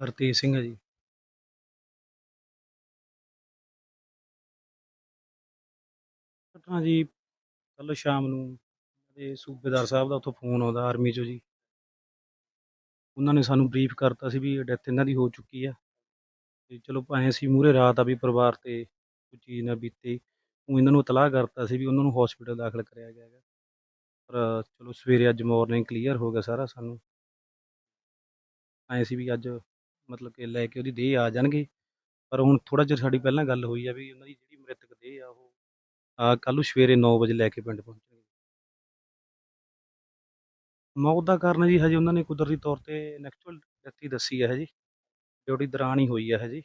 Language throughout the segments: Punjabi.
ਹਰਤੇਜ ਸਿੰਘ ਹੈ ਜੀ। ਘਟਨਾ ਜੀ ਕੱਲ ਸ਼ਾਮ ਨੂੰ ਇਹ ਸੂਬੇਦਾਰ ਸਾਹਿਬ ਦਾ ਉੱਥੋਂ ਫੋਨ ਆਉਂਦਾ ਆਰਮੀ ਚੋਂ ਜੀ। ਉਹਨਾਂ ਨੇ ਸਾਨੂੰ ਬਰੀਫ ਕਰਤਾ ਸੀ ਵੀ ਡੈਥ ਇਹਨਾਂ ਦੀ ਹੋ ਚੁੱਕੀ ਆ। ਤੇ ਚਲੋ ਭਾਵੇਂ ਅਸੀਂ ਮੂਹਰੇ ਰਾਤ ਆ ਵੀ ਪਰਿਵਾਰ ਤੇ ਕੋਈ ਚੀਜ਼ ਨਾ ਬੀਤੇ, ਉਹ ਇਹਨਾਂ ਨੂੰ ਇਤਲਾਹ ਕਰਤਾ ਸੀ ਵੀ ਉਹਨਾਂ ਨੂੰ ਹਸਪੀਟਲ ਦਾਖਲ ਕਰਿਆ ਗਿਆ ਹੈਗਾ। ਪਰ ਚਲੋ ਸਵੇਰੇ ਅੱਜ ਮਾਰਨਿੰਗ ਕਲੀਅਰ ਹੋ ਗਿਆ ਸਾਰਾ ਸਾਨੂੰ। ਐਂ ਸੀ ਵੀ ਅੱਜ ਮਤਲਬ ਕਿ ਲੈ ਕੇ ਉਹਦੀ ਦੇਹ ਆ ਜਾਣਗੇ। ਪਰ ਹੁਣ ਥੋੜਾ ਜਿਹਾ ਸਾਡੀ ਪਹਿਲਾਂ ਗੱਲ ਹੋਈ ਆ ਵੀ ਉਹਨਾਂ ਦੀ ਜਿਹੜੀ ਮ੍ਰਿਤਕ ਦੇਹ ਆ ਉਹ ਆ ਕੱਲ੍ਹ ਨੂੰ ਸਵੇਰੇ 9 ਵਜੇ ਲੈ ਕੇ ਪਿੰਡ ਪਹੁੰਚਣਗੇ। ਮੌਤ ਦਾ ਕਾਰਨ ਜੀ ਹਜੇ ਉਹਨਾਂ ਨੇ ਕੁਦਰਤੀ ਤੌਰ ਤੇ ਨੈਕਚੁਅਲ ਡੈਥ ਹੀ ਦੱਸੀ ਹੈ ਜੀ ਡਿਊਟੀ ਦੌਰਾਨ ਹੀ ਹੋਈ ਹੈ ਜੀ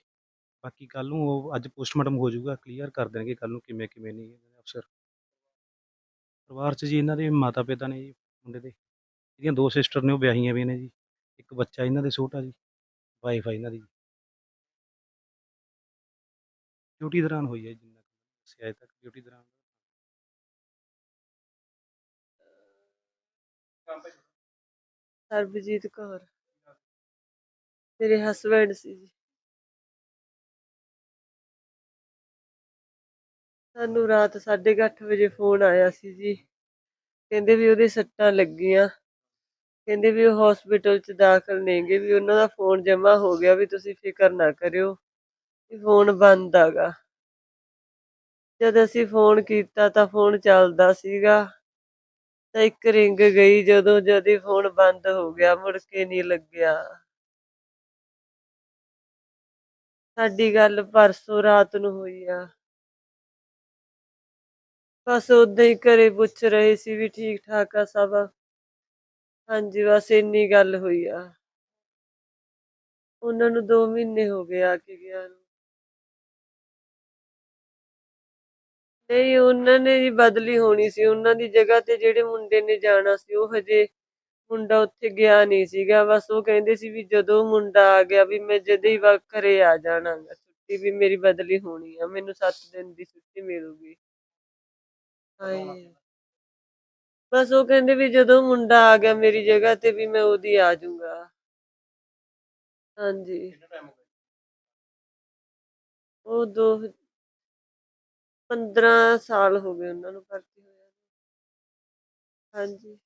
ਬਾਕੀ ਕੱਲ ਨੂੰ ਉਹ ਅੱਜ ਪੋਸਟਮਾਰਟਮ ਹੋ ਜਾਊਗਾ ਕਲੀਅਰ ਕਰ ਦੇਣਗੇ ਕੱਲ ਨੂੰ ਕਿਵੇਂ ਕਿਵੇਂ ਨਹੀਂ ਇਹਨਾਂ ਦੇ ਅਫਸਰ। ਪਰਿਵਾਰ 'ਚ ਜੀ ਇਹਨਾਂ ਦੇ ਮਾਤਾ ਪਿਤਾ ਨੇ ਜੀ, ਮੁੰਡੇ ਦੇ। ਇਹਦੀਆਂ ਦੋ ਸਿਸਟਰ ਨੇ, ਉਹ ਵਿਆਹੀਆਂ ਵੀ ਨੇ ਜੀ। ਇੱਕ ਬੱਚਾ ਇਹਨਾਂ ਦੇ ਛੋਟਾ ਜੀ। ਵਾਈਫ ਆ ਇਹਨਾਂ ਦੀ। ਡਿਊਟੀ ਦੌਰਾਨ ਹੋਈ ਹੈ ਜਿੰਨਾ ਦੱਸਿਆ ਅਜੇ ਤੱਕ, ਡਿਊਟੀ ਦੌਰਾਨ। ਸਰਬਜੀਤ ਕੌਰ। ਮੇਰੇ ਹਸਬੈਂਡ ਸੀ ਜੀ। ਸਾਨੂੰ ਰਾਤ 8:30 ਵਜੇ ਫੋਨ ਆਇਆ ਸੀ ਜੀ। ਕਹਿੰਦੇ ਵੀ ਉਹਦੇ ਸੱਟਾਂ ਲੱਗੀਆਂ। ਕਹਿੰਦੇ ਵੀ ਉਹ ਹਸਪੀਟਲ 'ਚ ਦਾਖਲ ਨੇਗੇ, ਵੀ ਉਹਨਾਂ ਦਾ ਫੋਨ ਜਮ੍ਹਾਂ ਹੋ ਗਿਆ ਵੀ ਤੁਸੀਂ ਫਿਕਰ ਨਾ ਕਰਿਓ, ਵੀ ਫੋਨ ਬੰਦ ਆਗਾ। ਜਦ ਅਸੀਂ ਫੋਨ ਕੀਤਾ ਤਾਂ ਫੋਨ ਚੱਲਦਾ ਸੀਗਾ, ਤਾਂ ਇੱਕ ਰਿੰਗ ਗਈ ਜਦੋਂ ਜਦੀ ਫੋਨ ਬੰਦ ਹੋ ਗਿਆ, ਮੁੜ ਕੇ ਨਹੀਂ ਲੱਗਿਆ। ਸਾਡੀ ਗੱਲ ਪਰਸੋਂ ਰਾਤ ਨੂੰ ਹੋਈ ਆ। ਬਸ ਉਦਾਂ ਹੀ ਘਰੇ ਪੁੱਛ ਰਹੇ ਸੀ ਵੀ ਠੀਕ ਠਾਕ ਆ ਸਭ? ਹਾਂਜੀ ਬਸ ਇੰਨੀ ਗੱਲ ਹੋਈ ਆ। ਉਹਨਾਂ ਨੂੰ 2 ਮਹੀਨੇ ਹੋ ਗਏ ਆ ਕੇ ਗਿਆ ਨੂੰ। ਨਹੀਂ ਉਹਨਾਂ ਨੇ ਜੀ ਬਦਲੀ ਹੋਣੀ ਸੀ। ਉਹਨਾਂ ਦੀ ਜਗ੍ਹਾ ਤੇ ਜਿਹੜੇ ਮੁੰਡੇ ਨੇ ਜਾਣਾ ਸੀ ਉਹ ਹਜੇ ਮੁੰਡਾ ਉੱਥੇ ਗਿਆ ਨਹੀਂ ਸੀਗਾ। ਬਸ ਉਹ ਕਹਿੰਦੇ ਸੀ ਵੀ ਜਦੋਂ ਮੁੰਡਾ ਆ ਗਿਆ ਵੀ ਮੈਂ ਜਦੇ ਹੀ ਵਾ ਘਰੇ ਆ ਜਾਣਾਗਾ। ਛੁੱਟੀ ਵੀ ਮੇਰੀ ਬਦਲੀ ਹੋਣੀ ਆ। ਮੈਨੂੰ 7 ਦਿਨ ਦੀ ਛੁੱਟੀ ਮਿਲੂਗੀ। ਹਾਏ। ਬਸ ਉਹ ਕਹਿੰਦੇ ਵੀ ਜਦੋਂ ਮੁੰਡਾ ਆ ਗਿਆ ਮੇਰੀ ਜਗ੍ਹਾ ਤੇ ਵੀ ਮੈਂ ਉਹਦੀ ਆ ਜਾਊਂਗਾ। ਹਾਂਜੀ। ਉਹ ਦੋ 15 ਸਾਲ ਹੋ ਗਏ ਉਹਨਾਂ ਨੂੰ ਭਰਤੀ ਹੋਇਆ। ਹਾਂਜੀ।